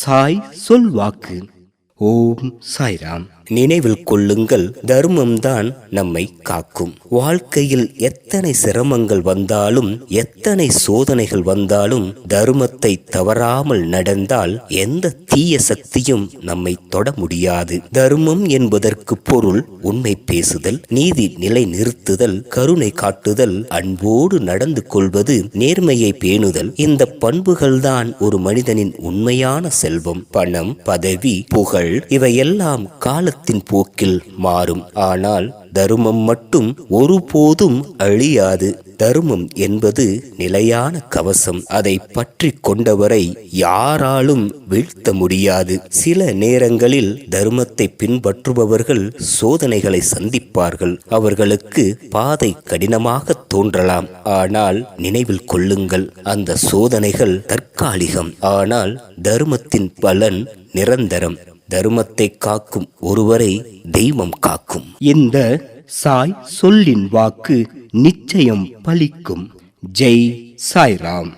சாய் சொல்வாக்கு ஓம் சாய்ராம். நினைவில் கொள்ளுங்கள் தர்மம்தான் நம்மை காக்கும். வாழ்க்கையில் எத்தனை சிரமங்கள் வந்தாலும் எத்தனை சோதனைகள் வந்தாலும் தர்மத்தை தவறாமல் நடந்தால் எந்த தீய சக்தியும் நம்மை தொட முடியாது. தர்மம் என்பதற்கு பொருள் உண்மை பேசுதல் நீதி நிலை நிறுத்துதல் கருணை காட்டுதல் அன்போடு நடந்து கொள்வது நேர்மையை பேணுதல். இந்த பண்புகள்தான் ஒரு மனிதனின் உண்மையான செல்வம். பணம் பதவி புகழ் இவையெல்லாம் காலத்தின் போக்கில் மாறும். ஆனால் தருமம் மட்டும் ஒருபோதும் அழியாது. தருமம் என்பது நிலையான கவசம். அதை பற்றி கொண்டவரை யாராலும் வீழ்த்த முடியாது. சில நேரங்களில் தர்மத்தை பின்பற்றுபவர்கள் சோதனைகளை சந்திப்பார்கள். அவர்களுக்கு பாதை கடினமாக தோன்றலாம். ஆனால் நினைவில் கொள்ளுங்கள் அந்த சோதனைகள் தற்காலிகம். ஆனால் தர்மத்தின் பலன் நிரந்தரம். தர்மத்தை காக்கும் ஒருவரை தெய்வம் காக்கும். இந்த சாய் சொல்லின் வாக்கு நிச்சயம் பலிக்கும். ஜெய் சாய்ராம்.